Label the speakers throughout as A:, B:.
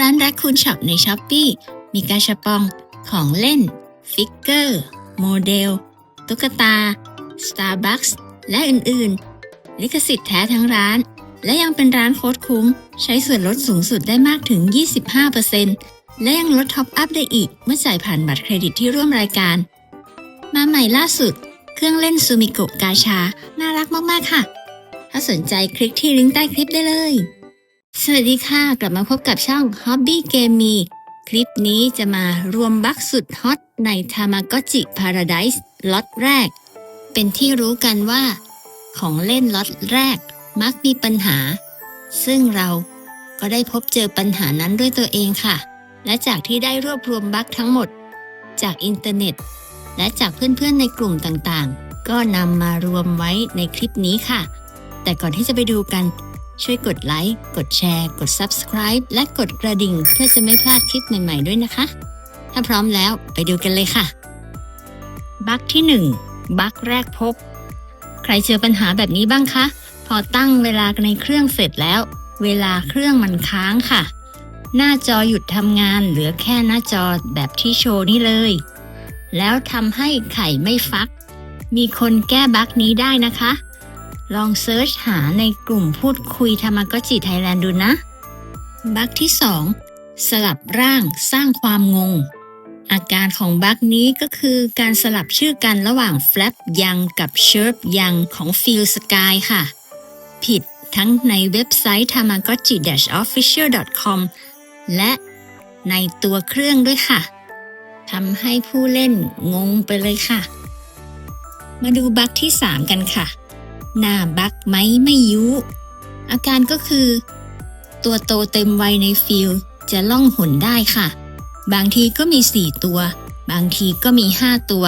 A: ร้านรักคูณช็อปในช้อปปีมีกาชาปอง ของเล่น ฟิกเกอร์ โมเดล ตุ๊กตา Starbucks และอื่นๆ ลิขสิทธิ์แท้ทั้งร้าน และยังเป็นร้านโค้ดคุ้ม ใช้ส่วนลดสูงสุดได้มากถึง 25%และยังลดท็อปอัพได้อีกเมื่อจ่ายผ่านบัตรเครดิตที่ร่วมรายการ มาใหม่ล่าสุด เครื่องเล่นซูมิโกะกาชา น่ารักมาก ๆ ค่ะ ถ้าสนใจคลิกที่ลิงก์ใต้คลิปได้เลย สวัสดีค่ะ กลับมาพบกับช่อง Hobby Game Me คลิปนี้จะมารวมบัคสุดฮอตใน Tamagotchi Paradise ล็อตแรก เป็นที่รู้กันว่า ของเล่นล็อตแรกมักมีปัญหา ซึ่งเราก็ได้พบเจอปัญหานั้นด้วยตัวเองค่ะ และจากที่ได้รวบรวมบัคทั้งหมด จากอินเทอร์เน็ต และจากเพื่อนๆในกลุ่มต่างๆ ก็นำมารวมไว้ในคลิปนี้ค่ะ แต่ก่อนที่จะไปดูกัน ช่วยกดไลค์ กดแชร์ กด Subscribe และกดกระดิ่งเพื่อจะไม่พลาดคลิปใหม่ๆด้วยนะคะ ถ้าพร้อมแล้วไปดูกันเลยค่ะ บั๊กที่ 1 บั๊กแรกพบ ใครเจอปัญหาแบบนี้บ้างคะ พอตั้งเวลาในเครื่องเสร็จแล้ว เวลาเครื่องมันค้างค่ะ หน้าจอหยุดทำงานเหลือแค่หน้าจอแบบที่โชว์นี่เลย แล้วทำให้ไข่ไม่ฟัก มีคนแก้บั๊กนี้ได้นะคะ ลองเซิร์ชหาในกลุ่มพูดคุยธรรมก็จิไทยแลนด์ดูนะ บั๊กที่ 2 สลับร่างสร้างความงง อาการของบั๊กนี้ก็คือการสลับชื่อกันระหว่าง flap ยังกับ chirp ยังของ Feel Sky ค่ะ ผิดทั้งในเว็บไซต์ tamagotchi-official.com และในตัวเครื่องด้วยค่ะทำให้ผู้เล่นงงไปเลยค่ะ มาดูบั๊กที่ 3 กันค่ะ หน้าบักไหมไม่ยุ อาการก็คือ ตัวโตเต็มวัยในฟิลจะล่องหนได้ค่ะ บางทีก็มี4ตัว บางทีก็มี5ตัว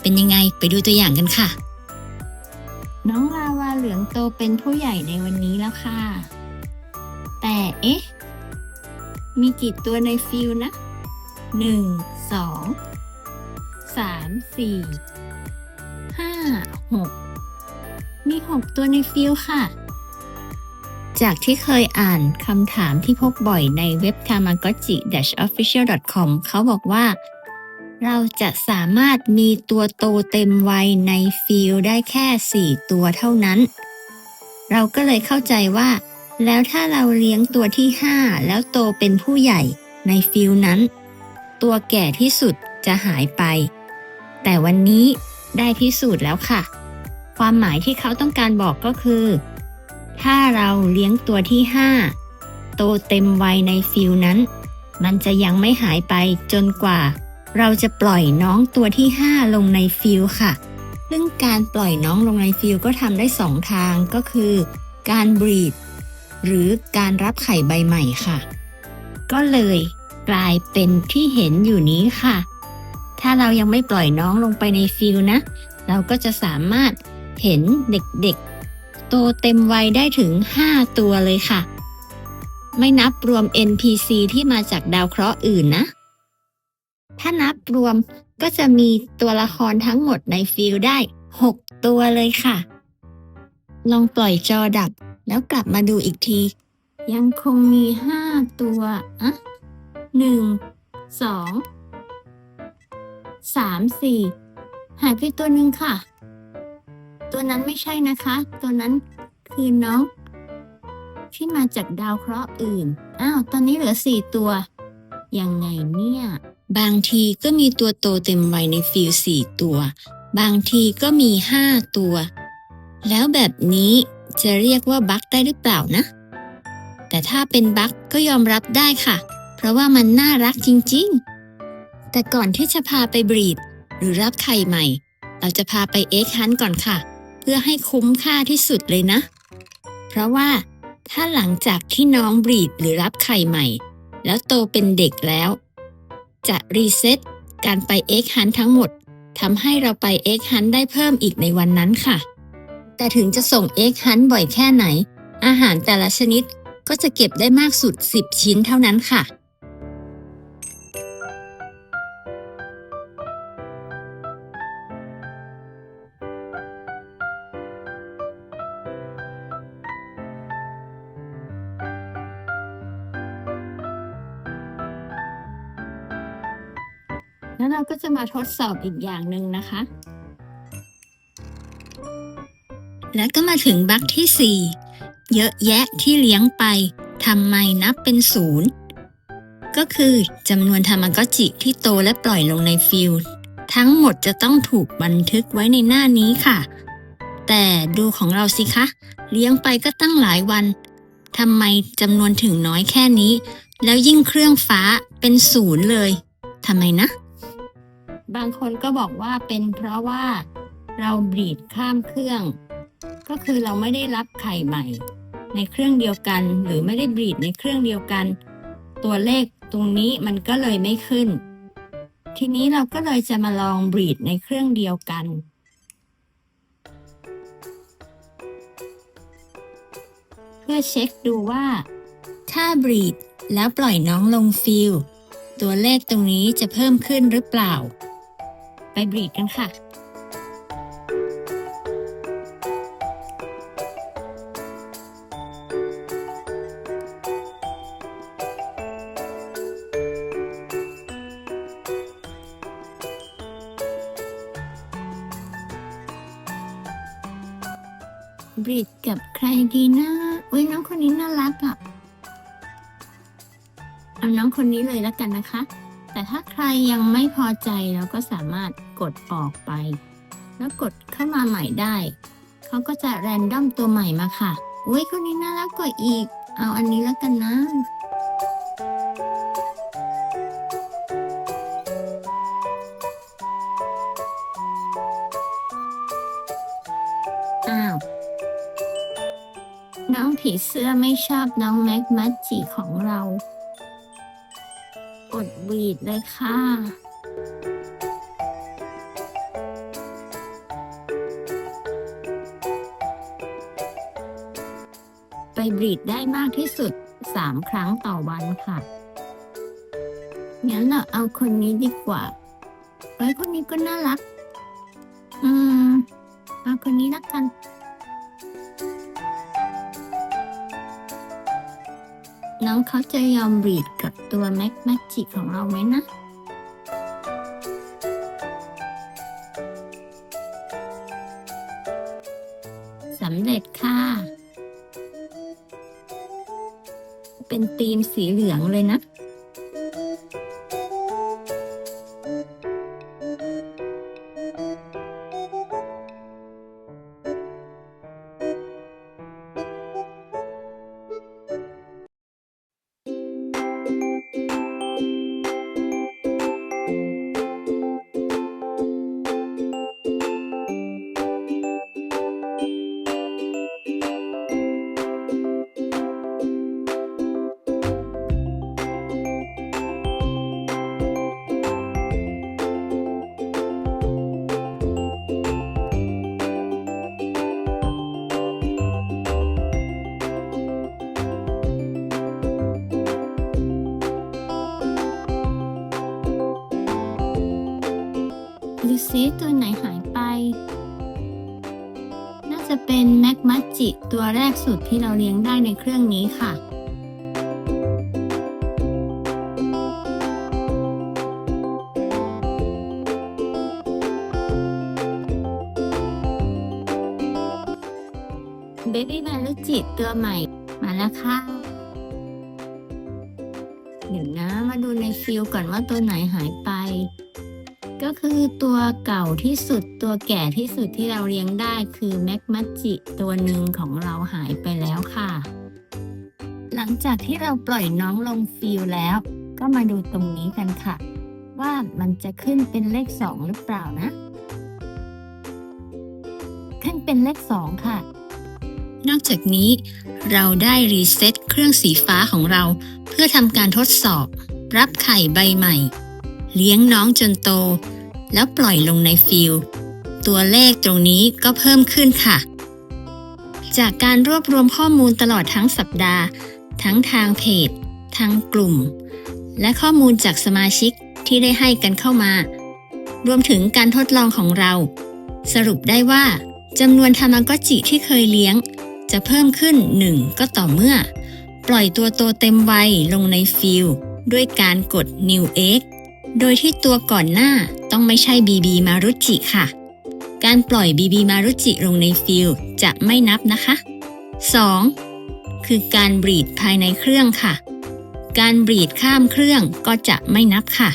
A: เป็นยังไงไปดูตัวอย่างกันค่ะ น้องลาวาเหลืองโตเป็นผู้ใหญ่ในวันนี้แล้วค่ะ แต่เอ๊ะ มีกี่ตัวในฟิลนะ1 2 3 4 5 6 มี 6 ตัวในฟิลค่ะ จากที่เคยอ่านคำถามที่พบบ่อยในเว็บ tamagotchi-official.com เขาบอกว่า เราจะสามารถมีตัวโตเต็มวัยในฟิลได้แค่ 4 ตัวเท่านั้น เราก็เลยเข้าใจว่า แล้วถ้าเราเลี้ยงตัวที่ 5 แล้วโตเป็นผู้ใหญ่ในฟิลนั้น ตัวแก่ที่สุดจะหายไป แต่วันนี้ได้พิสูจน์แล้วค่ะ ความหมายที่เขาต้องการบอกก็คือ ถ้าเราเลี้ยงตัวที่ 5 โตเต็มวัยในฟิลนั้น มันจะยังไม่หายไปจนกว่า เราจะปล่อยน้องตัวที่ 5 ลงในฟิลค่ะ ซึ่งการปล่อยน้องลงในฟิลก็ทำได้สองทางก็คือ การบรีดหรือการรับไข่ใบใหม่ค่ะ ก็เลยกลายเป็นที่เห็นอยู่นี้ค่ะ ถ้าเรายังไม่ปล่อยน้องลงไปในฟิลนะ เราก็จะสามารถ เห็นเด็กๆ โตเต็มวัยได้ถึง 5 ตัวเลยค่ะ ไม่นับรวม NPC ที่มาจากดาวเคราะห์อื่นนะ ถ้านับรวมก็จะมีตัวละครทั้งหมดในฟิลได้ 6 ตัวเลยค่ะ ลองปล่อยจอดับแล้วกลับมาดูอีกที ยังคงมี 5 ตัวอะหนึ่งสองสามสี่หายไปตัวหนึ่งค่ะ ตัวนั้นไม่ใช่นะคะ ตัวนั้นคือน้อง ที่มาจากดาวเคราะห์อื่น อ้าว ตอนนี้เหลือสี่ตัว ยังไงเนี่ย บางทีก็มีตัวโตเต็มวัยในฟิลสี่ตัว บางทีก็มีห้าตัว แล้วแบบนี้จะเรียกว่าบั๊กได้หรือเปล่านะ แต่ถ้าเป็นบั๊กก็ยอมรับได้ค่ะ เพราะว่ามันน่ารักจริง ๆ แต่ก่อนที่จะพาไปบรีด หรือรับไข่ใหม่ เราจะพาไปเอ็กฮันก่อนค่ะ พื่อให้คุ้มค่าที่สุดเลยนะ เพราะว่าถ้าหลังจากที่น้องบรีดหรือรับไข่ใหม่ แล้วโตเป็นเด็กแล้ว จะรีเซ็ตการไปเอ็กฮันทั้งหมดทำให้เราไปเอ็กฮันได้เพิ่มอีกในวันนั้นค่ะ แต่ถึงจะส่งเอ็กฮันบ่อยแค่ไหน อาหารแต่ละชนิดก็จะเก็บได้มากสุด 10 ชิ้นเท่านั้นค่ะ แล้วเราก็จะมาทดสอบอีกอย่างหนึ่งนะคะ แล้วก็มาถึงบั๊กที่ 4 เยอะแยะที่เลี้ยงไปทำไมนับเป็นศูนย์ก็คือจำนวนทามากจิที่โตและปล่อยลงในฟิลด์ทั้งหมดจะต้องถูกบันทึกไว้ในหน้านี้ค่ะ แต่ดูของเราสิคะ เลี้ยงไปก็ตั้งหลายวันทำไมจำนวนถึงน้อยแค่นี้ แล้วยิ่งเครื่องฟ้าเป็นศูนย์เลยทำไมนะ บางคนก็บอกว่าเป็นเพราะว่าเราบีดข้ามเครื่อง ก็คือเราไม่ได้รับไข่ใหม่ ในเครื่องเดียวกัน หรือไม่ได้บีดในเครื่องเดียวกัน ตัวเลขตรงนี้มันก็เลยไม่ขึ้น ทีนี้เราก็เลยจะมาลองบีดในเครื่องเดียวกันเพื่อเช็คดูว่า ถ้าบีดแล้วปล่อยน้องลงฟิลตัวเลขตรงนี้จะเพิ่มขึ้นหรือเปล่า ไปบรีดกันค่ะบรีดกับใครดีนะอุ้ยน้องคนนี้น่ารักอะ่ะเอาน้องคนนี้เลยแล้วกันนะคะ แต่ถ้าใครยังไม่พอใจเราก็สามารถ กดออกไป แล้วกดเข้ามาใหม่ได้ เขาก็จะแรนดอมตัวใหม่มาค่ะอุ้ยคนนี้น่ารักกว่าอีก เอาอันนี้แล้วกันนะอ้าวน้องผีเสื้อไม่ชอบน้องแม็กมัจจิของเรา กดบีดเลยค่ะ บีดได้มากที่สุด3ครั้งต่อวันค่ะ งั้นเราเอาคนนี้ดีกว่าเอ้คนนี้ก็น่ารัก อืม เอาคนนี้ละกัน น้องเขาจะยอมบีดกับตัวแม็กแมจิกของเราไหมนะ เป็นธีมสีเหลืองเลยนะ ซิตัวไหนหายไป น่าจะเป็นแมกมัจจิตัวแรกสุดที่เราเลี้ยงได้ในเครื่องนี้ค่ะ เบบี้มารุจิตัวใหม่มาแล้วค่ะเดี๋ยวนะ มาดูในฟิลก่อนว่าตัวไหนหายไป ก็คือตัวเก่าที่สุดตัวแก่ที่สุดที่เราเลี้ยงได้คือแม็กมัจจิตัวหนึ่งของเราหายไปแล้วค่ะ หลังจากที่เราปล่อยน้องลงฟิลแล้ว ก็มาดูตรงนี้กันค่ะ ว่ามันจะขึ้นเป็นเลขสองหรือเปล่านะ ขึ้นเป็นเลขสองค่ะ นอกจากนี้เราได้รีเซ็ตเครื่องสีฟ้าของเรา เพื่อทำการทดสอบ รับไข่ใบใหม่เลี้ยงน้องจนโต แล้วปล่อยลงในฟิลด์ตัวเลขตรงนี้ก็เพิ่มขึ้นค่ะ จากการรวบรวมข้อมูลตลอดทั้งสัปดาห์ ทั้งทางเพจ ทางกลุ่ม และข้อมูลจากสมาชิกที่ได้ให้กันเข้ามา รวมถึงการทดลองของเรา สรุปได้ว่าจำนวนทามากอจิที่เคยเลี้ยง จะเพิ่มขึ้น 1 ก็ต่อเมื่อ ปล่อยตัวโตเต็มวัยลงในฟิลด์ด้วยการกด New Egg โดยที่ตัวก่อนหน้า ต้องไม่ใช่บีบีมารุจิค่ะ การปล่อยบีบีมารุจิลงในฟิลจะไม่นับนะคะ 2. คือการบีดภายในเครื่องค่ะ การบีดข้ามเครื่องก็จะไม่นับค่ะ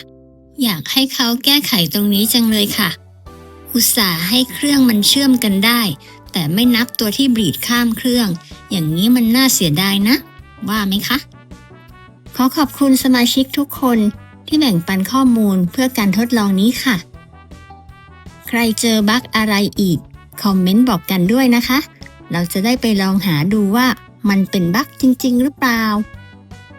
A: อยากให้เขาแก้ไขตรงนี้จังเลยค่ะ อุตส่าห์ให้เครื่องมันเชื่อมกันได้ แต่ไม่นับตัวที่บีดข้ามเครื่อง อย่างนี้มันน่าเสียดายนะ ว่าไหมคะ ขอขอบคุณสมาชิกทุกคน ที่แบ่งปันข้อมูลเพื่อการทดลองนี้ค่ะ ใครเจอบั๊กอะไรอีก คอมเมนต์บอกกันด้วยนะคะ เราจะได้ไปลองหาดูว่ามันเป็นบั๊กจริง ๆ หรือเปล่า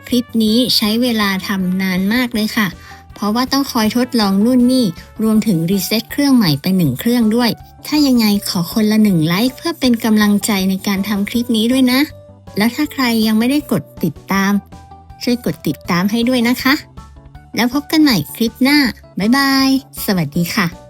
A: คลิปนี้ใช้เวลาทำนานมากเลยค่ะ เพราะว่าต้องคอยทดลองนู่นนี่รวมถึงรีเซ็ตเครื่องใหม่ไปหนึ่งเครื่องด้วย ถ้ายังไงขอคนละหนึ่งไลค์เพื่อเป็นกำลังใจในการทำคลิปนี้ด้วยนะ แล้วถ้าใครยังไม่ได้กดติดตาม ช่วยกดติดตามให้ด้วยนะคะ แล้วพบกันใหม่คลิปหน้า บ๊ายบาย สวัสดีค่ะ